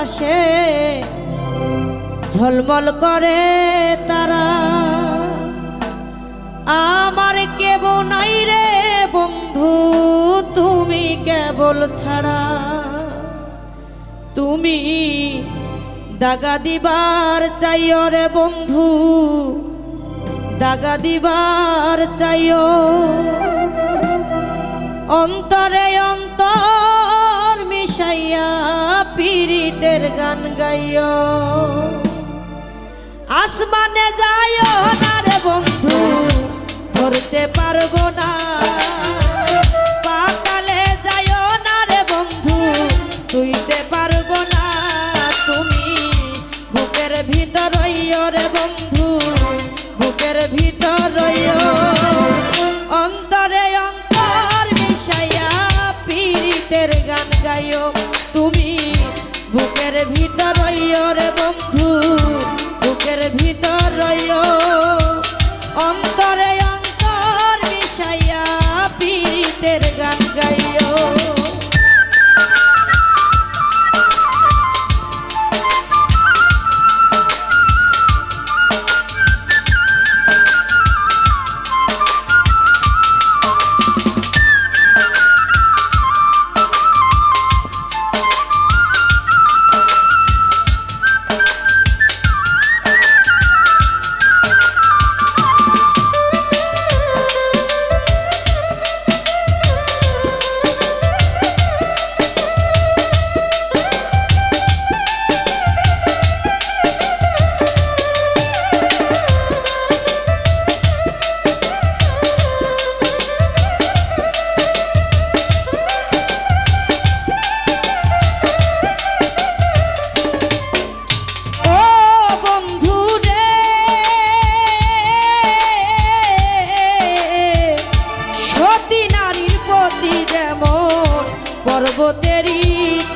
আকাশে ঝলমল করে তারা। আমার কেব নাই রে বন্ধু, তুমি কেবল ছাড়া। তুমি দাগা দিবার চাইও রে বন্ধু, দাগা দিবার চাইও। অন্তরে অন্তর পীড়িতের গান গাইও। আসমানে যাইও না রে বন্ধু, ধরতে পারব না। পাতালে যাইও না রে বন্ধু, শুইতে পারব না। তুমি বুকের ভিতর রে বন্ধু, বুকের ভিতর রইও। রে বন্ধু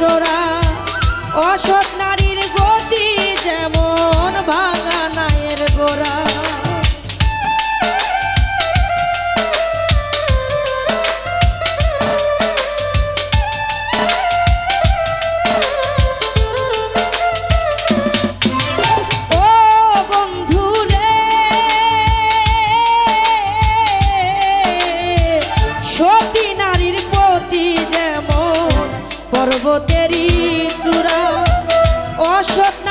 horas. পর্বতেরই চূড়া অসৎ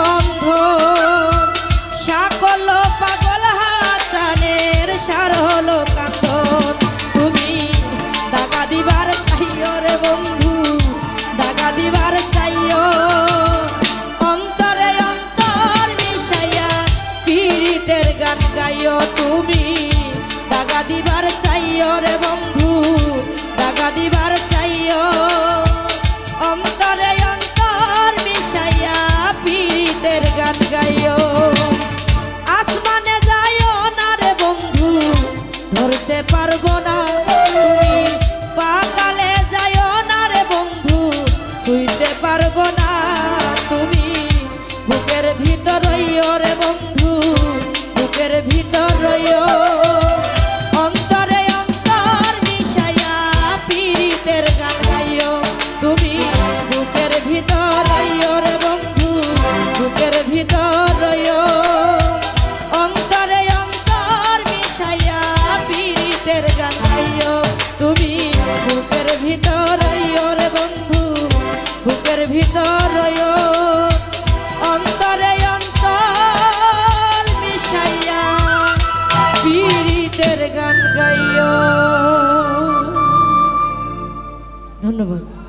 বন্ধ সকল পাগল হাতানের সার হলো কান্দন। তুমি দাগা দিবার চাইও রে বন্ধু, দাগা দিবার চাইও। অন্তরে অন্তর মিশাইয়া পীড়িতের গান গাইও তুমি, দাগা দিবার চাইও রে পীড়িতের গান গাইও ধন্যবাদ